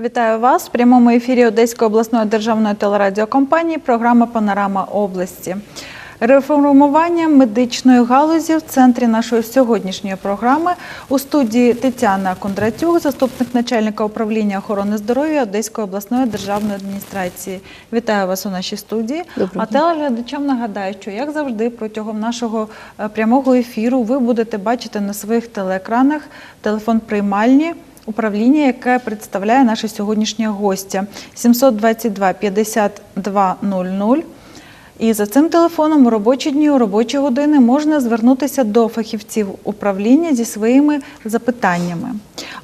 Вітаю вас в прямому ефірі Одеської обласної державної телерадіокомпанії. Програма Панорама області. Реформування медичної галузі в центрі нашої сьогоднішньої програми у студії Тетяна Кондратюк, заступник начальника управління охорони здоров'я Одеської обласної державної адміністрації. Вітаю вас у нашій студії. Доброго а телеглядачам нагадаю, що як завжди протягом нашого е, прямого ефіру ви будете бачити на своїх телеекранах телефон приймальні. Управління, яке представляє наша сьогоднішня гостя 722 52 00. І за цим телефоном у робочі дні, у робочі години можна звернутися до фахівців управління зі своїми запитаннями.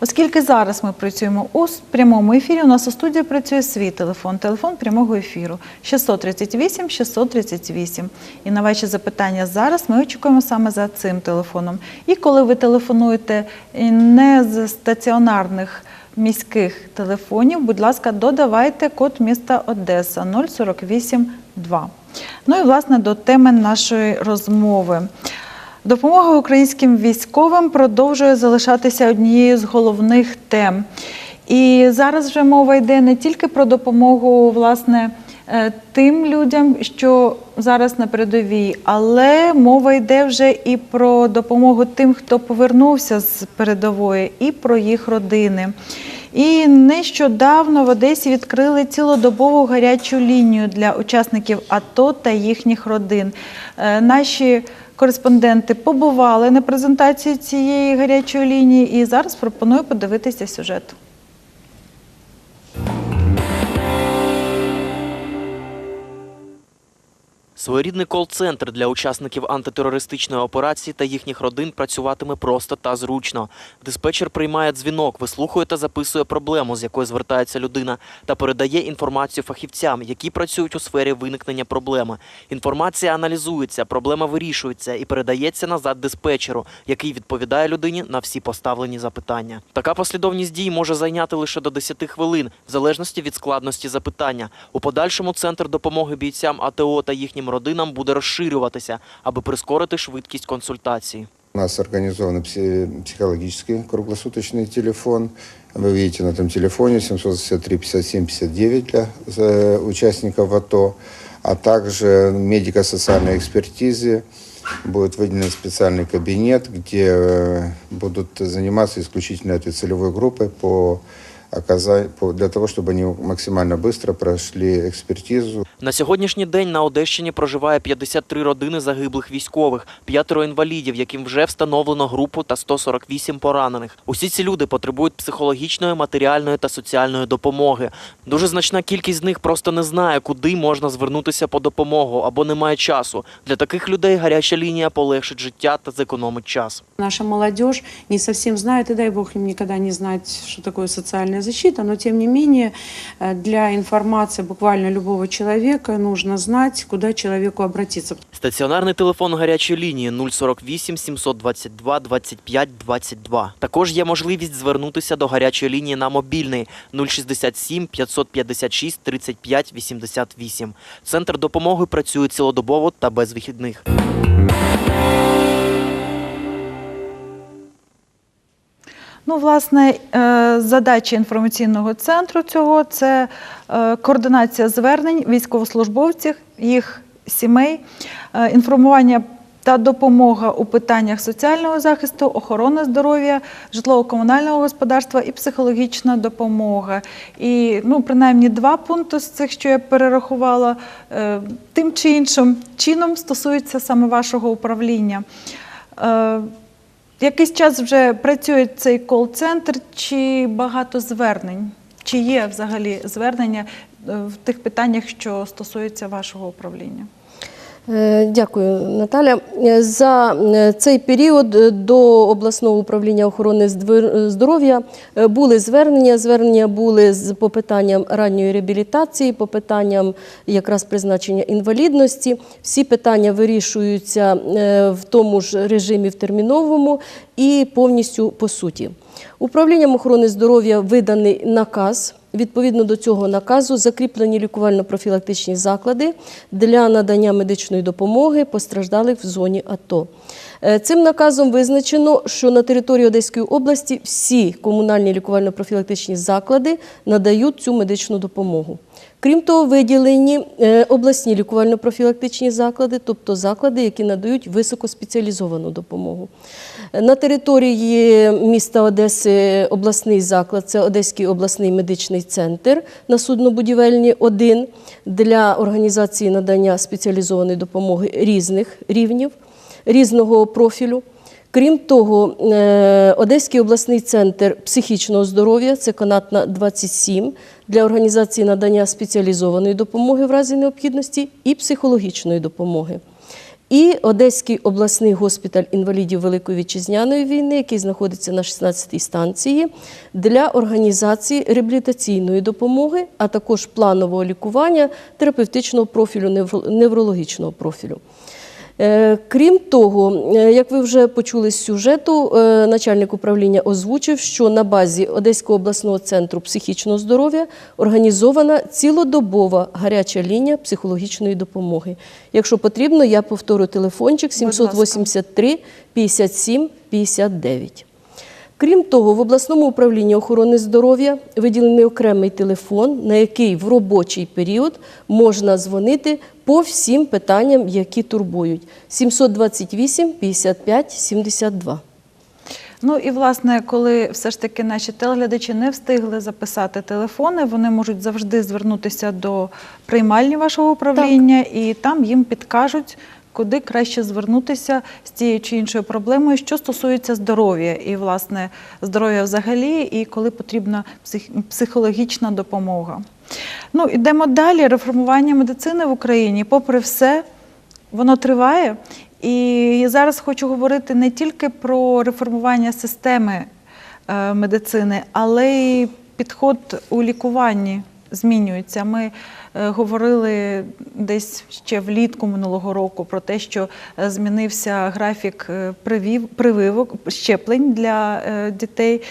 Оскільки зараз ми працюємо у прямому ефірі, у нас у студії працює свій телефон, телефон прямого ефіру 638 638. І на ваші запитання зараз ми очікуємо саме за цим телефоном. І коли ви телефонуєте не з стаціонарних міських телефонів, будь ласка, додавайте код міста Одеса 048 2. Ну і власне до теми нашої розмови. Допомога українським військовим продовжує залишатися однією з головних тем. І зараз вже мова йде не тільки про допомогу власне е, тим людям, що зараз на передовій, але мова йде вже і про допомогу тим, хто повернувся з передової, і про їх родини. І нещодавно в Одесі відкрили цілодобову гарячу лінію для учасників АТО та їхніх родин. Е, Наші кореспонденти побували на презентації цієї гарячої лінії, і зараз пропоную подивитися сюжет. Своєрідний кол-центр для учасників антитерористичної операції та їхніх родин працюватиме просто та зручно. Диспетчер приймає дзвінок, вислухує та записує проблему, з якою звертається людина, та передає інформацію фахівцям, які працюють у сфері виникнення проблеми. Інформація аналізується, проблема вирішується і передається назад диспетчеру, який відповідає людині на всі поставлені запитання. Така послідовність дій може зайняти лише до 10 хвилин, в залежності від складності запитання. У подальшому центр допомоги бійцям АТО та їхнім родинам буде розширюватися, аби прискорити швидкість консультації. У нас организован пси- психологический круглосуточный телефон. Вы видите на этом телефоне 763 57 59 для э, участников АТО, а также медико-социальной экспертизы. Будет выделен специальный кабинет, где э, будут заниматься исключительно этой целевой группой по оказа- по- для того, чтобы они максимально быстро прошли экспертизу, На сьогоднішній день на Одещині проживає 53 родини загиблих військових, п'ятеро інвалідів, яким вже встановлено групу та 148 поранених. Усі ці люди потребують психологічної, матеріальної та соціальної допомоги. Дуже значна кількість з них просто не знає, куди можна звернутися по допомогу або не має часу. Для таких людей гаряча лінія полегшить життя та зекономить час. Наша молодежь не совсем знает, и дай бог им никогда не знать, что такое социальная защита, но тем не менее э, для информации буквально любого человека нужно знать, куда человеку обратиться. Стаціонарний телефон гарячої лінії 048 722 25 22. Також є можливість звернутися до гарячої лінії на мобільний 067 556 35 88. Центр допомоги працює цілодобово та без вихідних. Ну, власне, е, задача інформаційного центру цього це е, координація звернень військовослужбовців, їх сімей, е, інформування та допомога у питаннях соціального захисту, охорони здоров'я, житлово-комунального господарства і психологічна допомога. І ну, принаймні два пункти з цих, що я перерахувала, тим чи іншим чином стосуються саме вашого управління. Якийсь час вже працює цей кол-центр, чи багато звернень? Чи є взагалі звернення е, в тих питаннях, що стосуються вашого управління? Е, Дякую, Наталя. Е, За е, цей період до обласного управління охорони здоров'я були звернення. Звернення були з по питанням ранньої реабілітації, по питанням якраз призначення інвалідності. Всі питання вирішуються в тому ж режимі в терміновому і повністю по суті. Управлінням охорони здоров'я виданий наказ відповідно до цього наказу закріплені лікувально-профілактичні заклади для надання медичної допомоги постраждалих в зоні АТО. Е, Цим наказом визначено, що на території Одеської області всі комунальні лікувально-профілактичні заклади надають цю медичну допомогу. Крім того, виділені е, обласні лікувально-профілактичні заклади, тобто заклади, які надають високоспеціалізовану допомогу. На території міста Одеси обласний заклад це Одеський обласний медичний центр на суднобудівельні 1 для організації надання спеціалізованої допомоги різних рівнів, різного профілю. Крім того, е, Одеський обласний центр психічного здоров'я це канатна 27 для організації надання спеціалізованої допомоги в разі необхідності і психологічної допомоги. І Одеський обласний госпіталь інвалідів Великої вітчизняної війни, який знаходиться на 16-й станції, для організації реабілітаційної допомоги, а також планового лікування терапевтичного профілю, невро- неврологічного профілю. Е, Крім того, е, як ви вже почули з сюжету, е, начальник управління озвучив, що на базі Одеського обласного центру психічного здоров'я організована цілодобова гаряча лінія психологічної допомоги. Якщо потрібно, я повторю телефончик ласка. 783 57 59. Крім того, в обласному управлінні охорони здоров'я виділений окремий телефон, на який в робочий період можна дзвонити по всім питанням, які турбують. 728 55 72. Ну і власне, коли все ж таки наші телеглядачі не встигли записати телефони, вони можуть завжди звернутися до приймальні вашого управління, і там їм підкажуть, куди краще звернутися з тією чи іншою проблемою, що стосується здоров'я, і власне здоров'я взагалі, і коли потрібна психологічна допомога. Ну, ідемо далі. Реформування медицини в Україні, попри все, Воно триває. І зараз хочу говорити не тільки про реформування системи е, медицини, але й підход у лікуванні змінюється. Ми говорили десь ще влітку минулого року про те, що е, змінився графік е, привів, прививок, щеплень для е, дітей.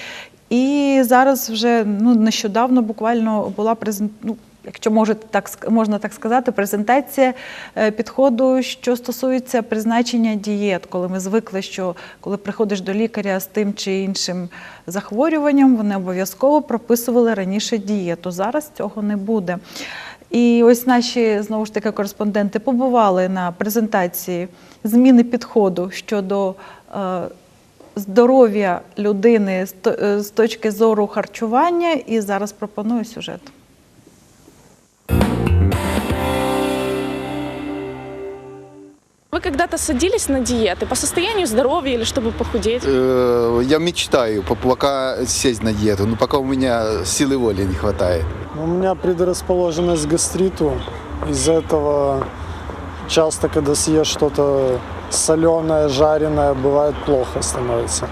І зараз вже ну, нещодавно буквально була презентація. Ну, Якщо можете так можна так сказати, презентація е, підходу, що стосується призначення дієт, коли ми звикли, що коли приходиш до лікаря з тим чи іншим захворюванням, вони обов'язково прописували раніше дієту. Зараз цього не буде. І ось наші знову ж таки кореспонденти побували на презентації зміни підходу щодо е, здоров'я людини е, з точки зору харчування. І зараз пропоную сюжет. Вы когда-то садились на диеты по состоянию здоровья или чтобы похудеть? Э, Я мечтаю по- пока сесть на диету, но пока у меня силы воли не хватает. У меня предрасположенность к гастриту. Из-за этого часто, когда съешь что-то соленое, жареное, бывает плохо становится.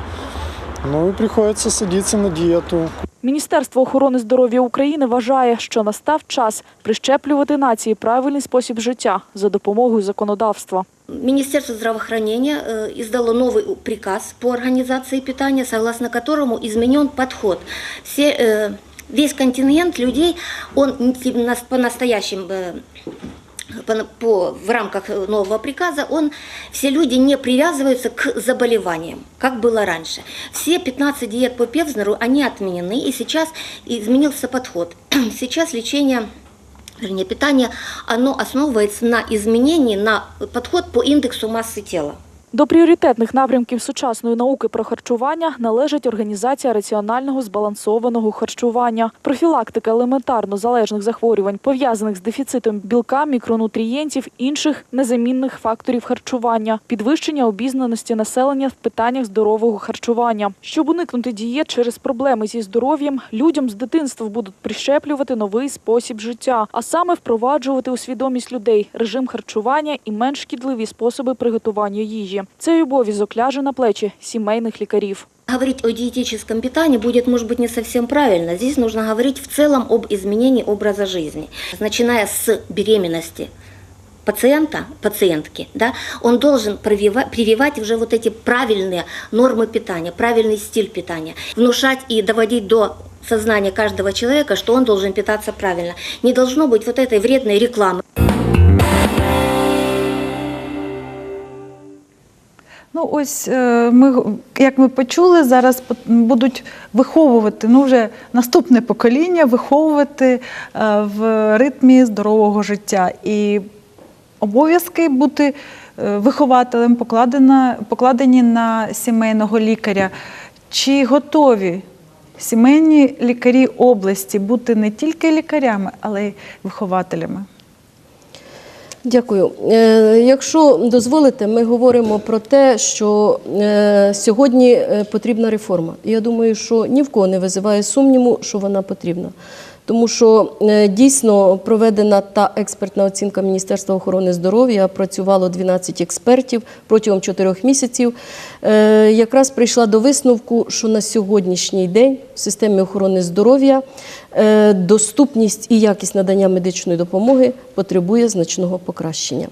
Ну и приходится садиться на диету. Міністерство охорони здоров'я України вважає, що настав час прищеплювати нації правильний спосіб життя за допомогою законодавства. Министерство здравоохранения э, издало новый приказ по организации питания, согласно которому изменен подход. Все, э, весь контингент людей, он не- нас- по по- в рамках нового приказа, он, все люди не привязываются к заболеваниям, как было раньше. Все 15 диет по Певзнеру, они отменены, и сейчас изменился подход. Сейчас лечение вернее, питание, оно основывается на изменении, на подход по индексу массы тела. До пріоритетних напрямків сучасної науки про харчування належить організація раціонального збалансованого харчування, профілактика елементарно залежних захворювань, пов'язаних з дефіцитом білка, мікронутрієнтів, інших незамінних факторів харчування, підвищення обізнаності населення в питаннях здорового харчування. Щоб уникнути дієт через проблеми зі здоров'ям, людям з дитинства будуть прищеплювати новий спосіб життя, а саме впроваджувати у свідомість людей режим харчування і менш шкідливі способи приготування їжі Цей обов'язок ляже на плечі сімейних лікарів. Говорить о диетическом питании будет, может быть, не совсем правильно. Здесь нужно говорить в целом об изменении образа жизни, начиная с беременности. пациента, пациентки, да, он должен привива- прививать уже вот эти правильные нормы питания, правильный стиль питания, внушать и доводить до сознания каждого человека, что он должен питаться правильно. Не должно быть вот этой вредной рекламы. Ну, ось е, ми, як ми почули, зараз будуть виховувати ну вже наступне покоління, виховувати е, в ритмі здорового життя. І обов'язки бути е, вихователем покладені на сімейного лікаря. Чи готові сімейні лікарі області бути не тільки лікарями, але й вихователями? Дякую. Е, Якщо дозволите, ми говоримо про те, що е, сьогодні е, потрібна реформа. Я думаю, що ні в кого не визиває сумніву, що вона потрібна. Тому що е, дійсно проведена та експертна оцінка Міністерства охорони здоров'я, працювало 12 експертів протягом 4 місяців. Е, Якраз прийшла до висновку, що на сьогоднішній день в системі охорони здоров'я е, доступність і якість надання медичної допомоги потребує значного покращення.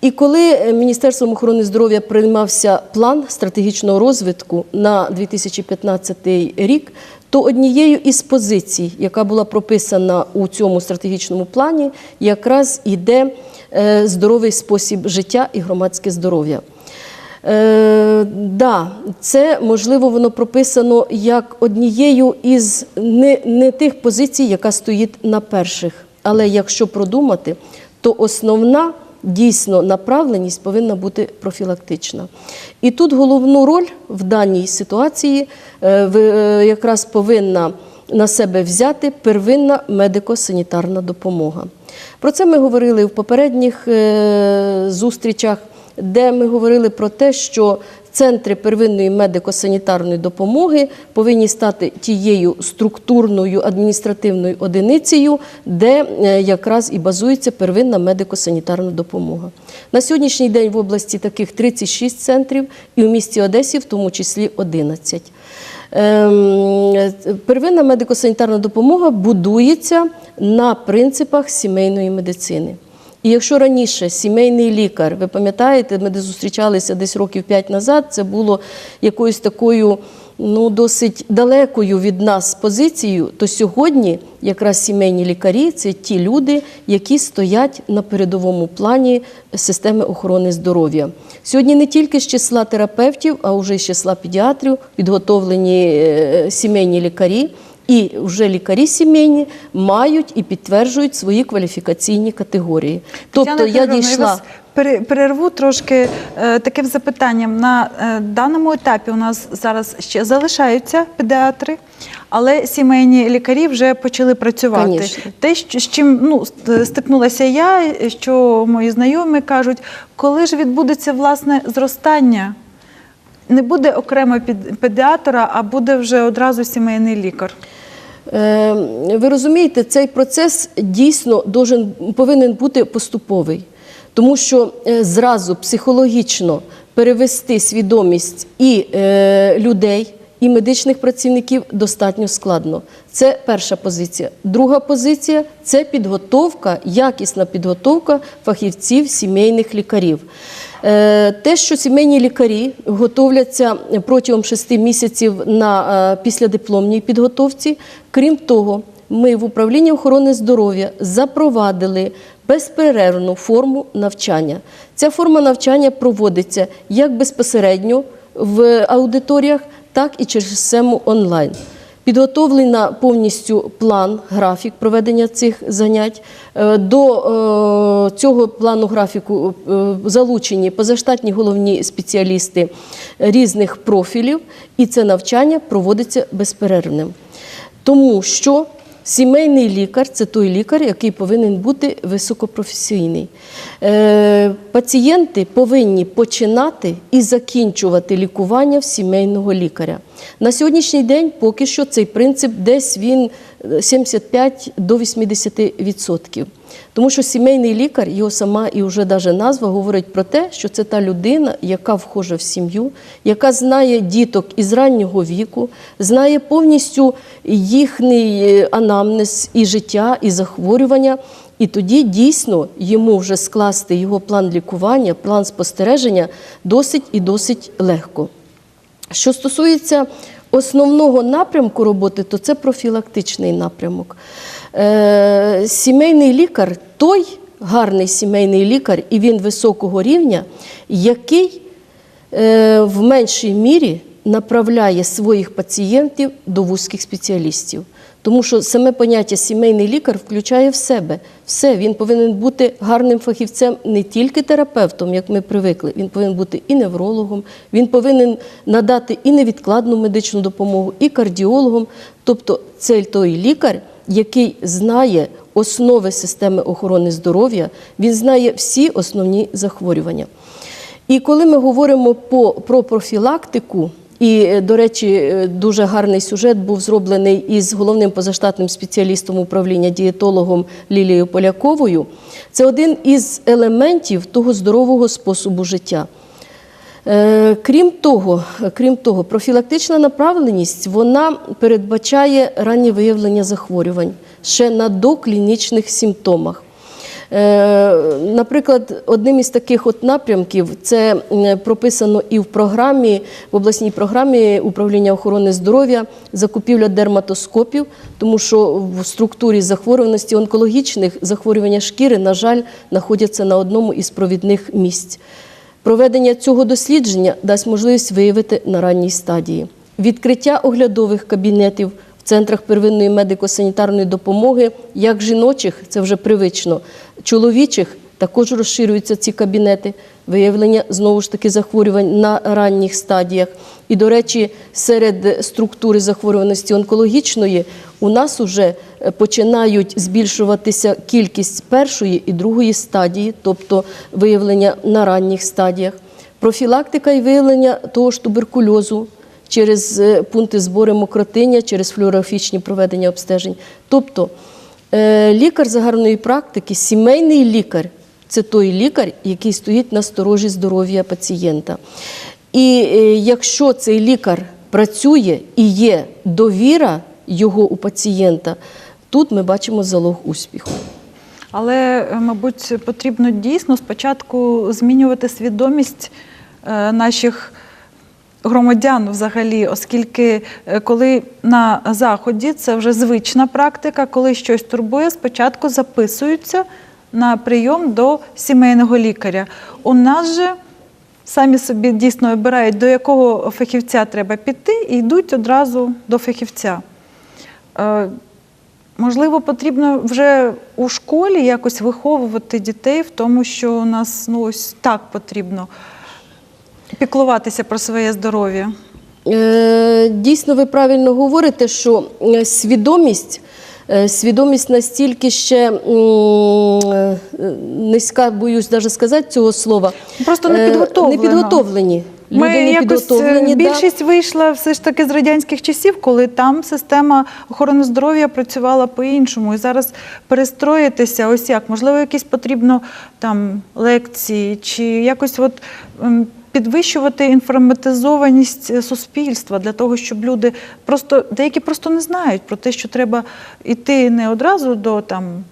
І коли Міністерством охорони здоров'я приймався план стратегічного розвитку на 2015 рік, то однією із позицій, яка була прописана у цьому стратегічному плані, якраз іде е, здоровий спосіб життя і громадське здоров'я. Е, да, це можливо воно прописано як однією із не, не тих позицій, яка стоїть на перших. Але якщо продумати, то основна дійсно направленість повинна бути профілактична. І тут головну роль в даній ситуації е, е, якраз повинна на себе взяти первинна медико-санітарна допомога. Про це ми говорили в попередніх е, зустрічах, де ми говорили про те, що центри первинної медико-санітарної допомоги повинні стати тією структурною адміністративною одиницею, де е, якраз і базується первинна медико-санітарна допомога. На сьогоднішній день в області таких 36 центрів, і в місті Одесі в тому числі 11. Ем, Первинна медико-санітарна допомога будується на принципах сімейної медицини. І якщо раніше сімейний лікар, ви пам'ятаєте, ми де зустрічалися десь років 5 назад, це було якоюсь такою ну, досить далекою від нас позицією, то сьогодні якраз сімейні лікарі це ті люди, які стоять на передовому плані системи охорони здоров'я. Сьогодні не тільки з числа терапевтів, а вже з числа педіатрів підготовлені е, сімейні лікарі. І вже лікарі сімейні мають і підтверджують свої кваліфікаційні категорії. Тобто я дійшла. перерву трошки е, таким запитанням. На е, даному етапі у нас зараз ще залишаються педіатри, але сімейні лікарі вже почали працювати. Конечно. Те, з чим ну, стикнулася я, що мої знайомі кажуть, коли ж відбудеться власне зростання, не буде окремо педіатра, а буде вже одразу сімейний лікар. Е, Ви розумієте, цей процес дійсно повинен бути поступовий, тому що е, зразу психологічно перевести свідомість і е, людей, і медичних працівників достатньо складно. Це перша позиція. Друга позиція це підготовка, якісна підготовка фахівців сімейних лікарів. Е, Те, що сімейні лікарі готовляться протягом шести місяців на е, післядипломній підготовці. Крім того, ми в управлінні охорони здоров'я запровадили безперервну форму навчання. Ця форма навчання проводиться як безпосередньо в аудиторіях, так і через систему онлайн. Підготовлена повністю план, графік проведення цих занять. Е, До е, цього плану графіку е, залучені позаштатні головні спеціалісти різних профілів, і це навчання проводиться безперервним. Тому що сімейний лікар це той лікар, який повинен бути високопрофесійний. Е, Пацієнти повинні починати і закінчувати лікування в сімейного лікаря. На сьогоднішній день поки що цей принцип десь він 75 до 80%. Тому що сімейний лікар, його сама і вже даже назва говорить про те, що це та людина, яка вхожа в сім'ю, яка знає діток із раннього віку, знає повністю їхній е, анамнез і життя, і захворювання. І тоді дійсно йому вже скласти його план лікування, план спостереження досить і досить легко. Що стосується основного напрямку роботи, то це профілактичний напрямок. Е, сімейний лікар той гарний сімейний лікар, і він високого рівня, який е, в меншій мірі направляє своїх пацієнтів до вузьких спеціалістів. Тому що саме поняття сімейний лікар включає в себе все. Він повинен бути гарним фахівцем, не тільки терапевтом, як ми привикли. Він повинен бути і неврологом, він повинен надати і невідкладну медичну допомогу, і кардіологом. Тобто це той лікар, який знає основи системи охорони здоров'я, він знає всі основні захворювання. І коли ми говоримо про профілактику, і, е, до речі, е, дуже гарний сюжет був зроблений із головним позаштатним спеціалістом управління дієтологом Лілією Поляковою, це один із елементів того здорового способу життя. Е, Крім того, крім того, профілактична направленість вона передбачає раннє виявлення захворювань ще на доклінічних симптомах. Е, Наприклад, одним із таких от напрямків це прописано і в програмі, в обласній програмі управління охорони здоров'я закупівля дерматоскопів, тому що в структурі захворюваності онкологічних захворювання шкіри, на жаль, знаходяться на одному із провідних місць. Проведення цього дослідження дасть можливість виявити на ранній стадії. Відкриття оглядових кабінетів в центрах первинної медико-санітарної допомоги, як жіночих, це вже привично, чоловічих також розширюються ці кабінети, виявлення знову ж таки захворювань на ранніх стадіях. І, до речі, серед структури захворюваності онкологічної у нас вже е, починають збільшуватися кількість першої і другої стадії, тобто виявлення на ранніх стадіях, профілактика і виявлення того ж туберкульозу через е, пункти збору мокротиння, через флюорографічні проведення обстежень. Тобто е, лікар загальної практики, сімейний лікар це той лікар, який стоїть на сторожі здоров'я пацієнта. І е, якщо цей лікар працює і є довіра його у пацієнта, тут ми бачимо залог успіху. Але, мабуть, потрібно дійсно спочатку змінювати свідомість наших громадян взагалі, оскільки е, коли на заході це вже звична практика, коли щось турбує, спочатку записуються на прийом до сімейного лікаря. У нас же самі собі дійсно обирають, до якого фахівця треба піти, і йдуть одразу до фахівця. Е, Можливо, потрібно вже у школі якось виховувати дітей в тому, що у нас ну, ось так потрібно піклуватися про своє здоров'я. Е, Дійсно, ви правильно говорите, що е, свідомість, е, свідомість настільки ще низька, боюсь навіть сказати цього слова. Просто не підготовлено. Не підготовлені. Люди Ми не якось підготовлені. да. більшість вийшла все ж таки з радянських часів, коли там система охорони здоров'я працювала по-іншому. І зараз перестроїтися, ось як можливо, якісь потрібно там лекції, чи якось от підвищувати інформатизованість е, суспільства для того, щоб люди просто деякі просто не знають про те, що треба йти не одразу до там.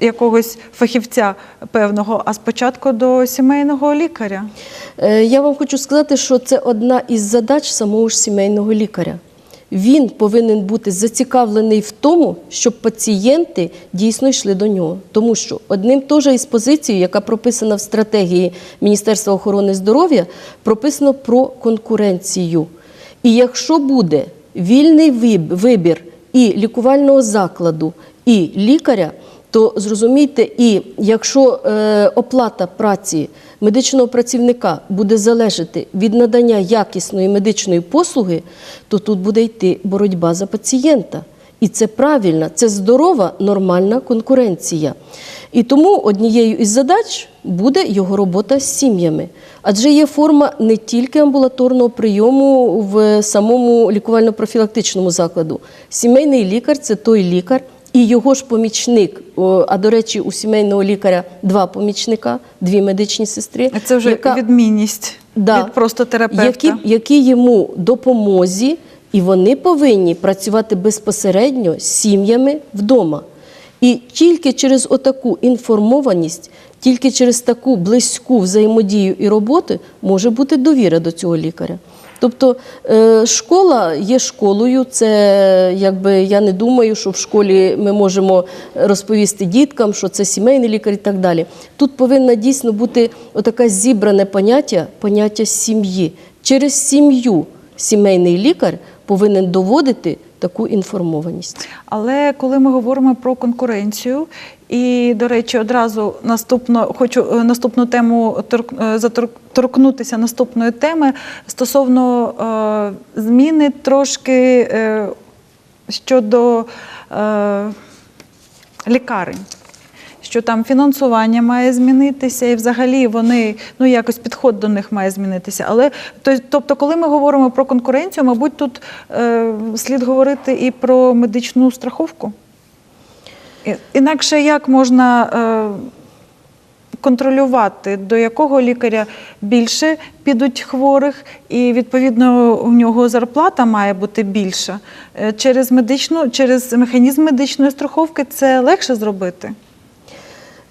Якогось фахівця певного, а спочатку до сімейного лікаря. Е, Я вам хочу сказати, що це одна із задач самого ж сімейного лікаря. Він повинен бути зацікавлений в тому, щоб пацієнти дійсно йшли до нього. Тому що одним теж із позицій, яка прописана в стратегії Міністерства охорони здоров'я, прописано про конкуренцію. І якщо буде вільний вибір і лікувального закладу, і лікаря, то зрозумійте, і якщо е, оплата праці медичного працівника буде залежати від надання якісної медичної послуги, то тут буде йти боротьба за пацієнта. І це правильно, це здорова, нормальна конкуренція. І тому однією із задач буде його робота з сім'ями. Адже є форма не тільки амбулаторного прийому в самому лікувально-профілактичному закладу. Сімейний лікар це той лікар, і його ж помічник. А до речі, у сімейного лікаря два помічника, дві медичні сестри. Це вже яка- відмінність Да. від просто терапевта. які, які йому допомозі, і вони повинні працювати безпосередньо з сім'ями вдома. І тільки через отаку інформованість, тільки через таку близьку взаємодію і роботи може бути довіра до цього лікаря. Тобто е, школа є школою. Це якби я не думаю, що в школі ми можемо розповісти діткам, що це сімейний лікар і так далі. Тут повинна дійсно бути отаке зібране поняття, поняття сім'ї. Через сім'ю сімейний лікар повинен доводити таку інформованість. Але коли ми говоримо про конкуренцію, і, до речі, одразу наступно хочу е, наступну тему е, затор- торкнутися наступної теми стосовно е, зміни трошки е, щодо е, лікарень. Що там фінансування має змінитися, і взагалі вони ну якось підход до них має змінитися. Але то- тобто, коли ми говоримо про конкуренцію, мабуть, тут е, слід говорити і про медичну страховку. Інакше як можна е, контролювати, до якого лікаря більше підуть хворих, і відповідно у нього зарплата має бути більша. Е, Через медичну, через механізм медичної страховки це легше зробити.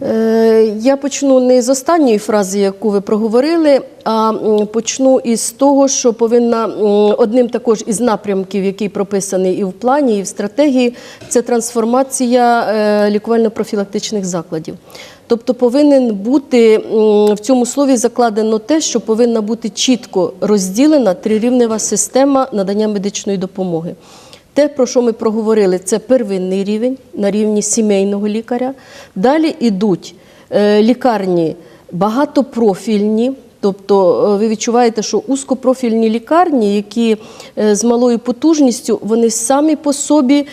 Е, Я почну не з останньої фрази, яку ви проговорили, а почну із того, що повинна одним також із напрямків, який прописаний і в плані, і в стратегії, це трансформація е, лікувально-профілактичних закладів. Тобто повинен бути в цьому слові закладено те, що повинна бути чітко розділена трирівнева система надання медичної допомоги. Те, про що ми проговорили, це первинний рівень на рівні сімейного лікаря. Далі йдуть е, лікарні багатопрофільні. Тобто е, ви відчуваєте, що узкопрофільні лікарні, які е, з малою потужністю, вони самі по собі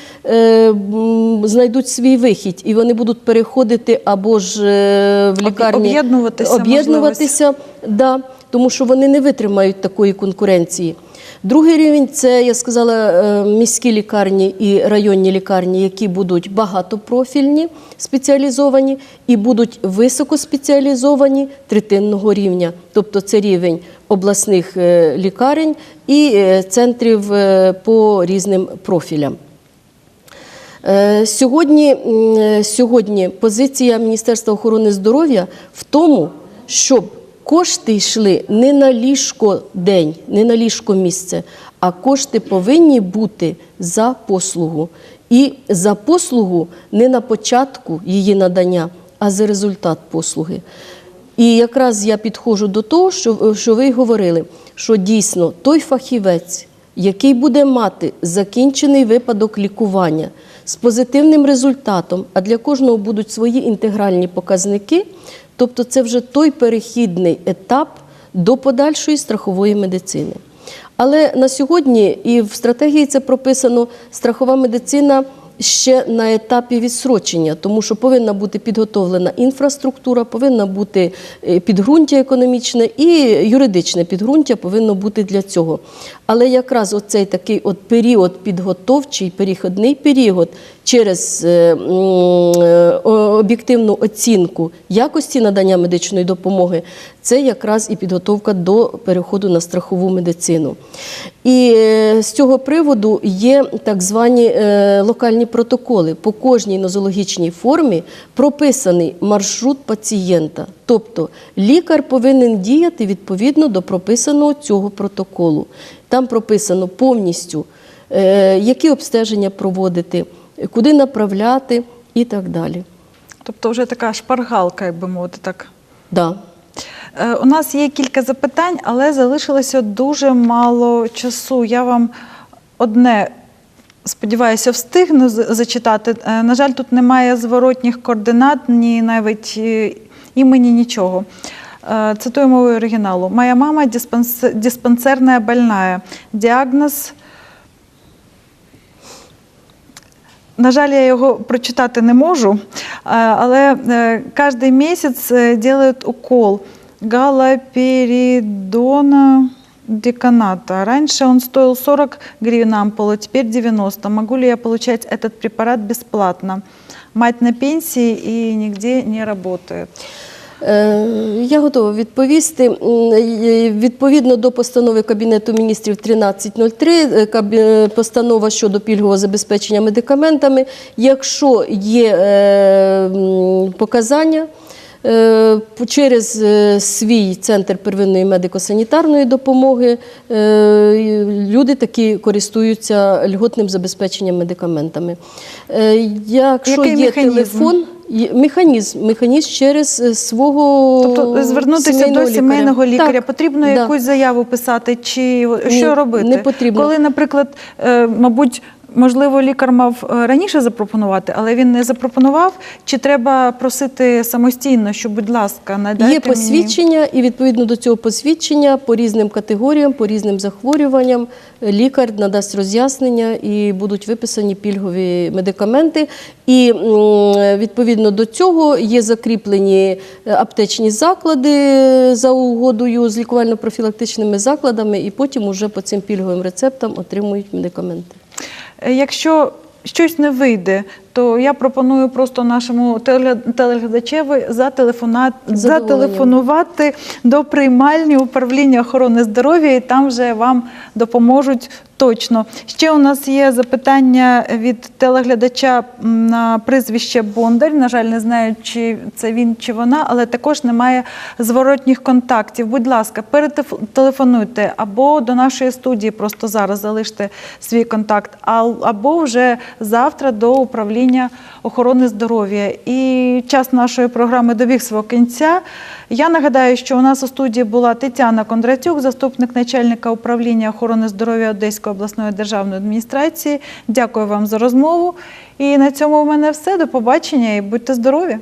знайдуть свій вихід, і вони будуть переходити або ж в лікарні об'єднуватися, об'єднуватися, да, тому що вони не витримають такої конкуренції. Другий рівень це, я сказала, е, міські лікарні і районні лікарні, які будуть багатопрофільні, спеціалізовані і будуть високоспеціалізовані третинного рівня. Тобто це рівень обласних е, лікарень і е, центрів по різним профілям. Сьогодні, сьогодні позиція Міністерства охорони здоров'я в тому, щоб кошти йшли не на ліжко день, не на ліжко місце, а кошти повинні бути за послугу. І за послугу не на початку її надання, а за результат послуги. І якраз я підходжу до того, що, що ви говорили, що дійсно той фахівець, який буде мати закінчений випадок лікування з позитивним результатом, а для кожного будуть свої інтегральні показники, тобто це вже той перехідний етап до подальшої страхової медицини. Але на сьогодні і в стратегії це прописано страхова медицина ще на етапі відсрочення, тому що повинна бути підготовлена інфраструктура, повинна бути е, підґрунтя економічне і юридичне підґрунтя повинно бути для цього. Але якраз оцей такий от період підготовчий, перехідний період через е, е, об'єктивну оцінку якості надання медичної допомоги, це якраз і підготовка до переходу на страхову медицину. І е, з цього приводу є так звані локальні протоколи. По кожній нозологічній формі прописаний маршрут пацієнта. Тобто лікар повинен діяти відповідно до прописаного цього протоколу. Там прописано повністю, які обстеження проводити, куди направляти і так далі. Тобто, вже така шпаргалка, як би мовити так. Да. Е, У нас є кілька запитань, але залишилося дуже мало часу. Я вам одне. Сподіваюся, встигну зачитати. Е, На жаль, тут немає зворотніх координат, ні навіть е, імені, нічого. Цитую мовою оригіналу. Моя мама диспансерная больная. Діагноз. На жаль, я його прочитати не можу, е, але місяць е, делают укол галоперидона деканата. Раньше он стоил 40 гривен ампула, теперь 90. Могу ли я получать этот препарат бесплатно? Мать на пенсии и нигде не работает. Е, Я готова відповісти. Відповідно до постанови Кабінету міністрів 1303, е, е, постанова щодо пільгового забезпечення медикаментами, якщо є показання, через свій центр первинної медико-санітарної допомоги люди такі користуються льготним забезпеченням медикаментами. Якщо Який є механізм? телефон, механізм, механізм через е, свого Тобто звернутися сімейного до сімейного лікаря, Так, потрібно да. якусь заяву писати, чи Ні, що робити? не потрібно. Коли, наприклад, е, мабуть, можливо, лікар мав е, раніше запропонувати, але він не запропонував, чи треба просити самостійно, що, будь ласка, надайте Є мені... посвідчення, і відповідно до цього посвідчення по різним категоріям, по різним захворюванням е, лікар надасть роз'яснення і будуть виписані пільгові медикаменти. І відповідно до цього є закріплені е, аптечні заклади за угодою з лікувально-профілактичними закладами, і потім уже по цим пільговим рецептам отримують медикаменти. Е, Якщо щось не вийде, то я пропоную просто нашому теле- телеглядачеві зателефонувати до приймальні управління охорони здоров'я, і там вже вам допоможуть точно. Ще у нас є запитання від телеглядача на прізвище Бондар. На жаль, не знаю, чи це він чи вона, але також немає зворотніх контактів. Будь ласка, перетелефонуйте або до нашої студії, просто зараз залиште свій контакт, або вже завтра до управління охорони здоров'я. І час нашої програми добіг свого кінця. Я нагадаю, що у нас у студії була Тетяна Кондратюк, заступник начальника управління охорони здоров'я Одеської обласної державної адміністрації. Дякую вам за розмову. І на цьому у мене все. До побачення і будьте здорові!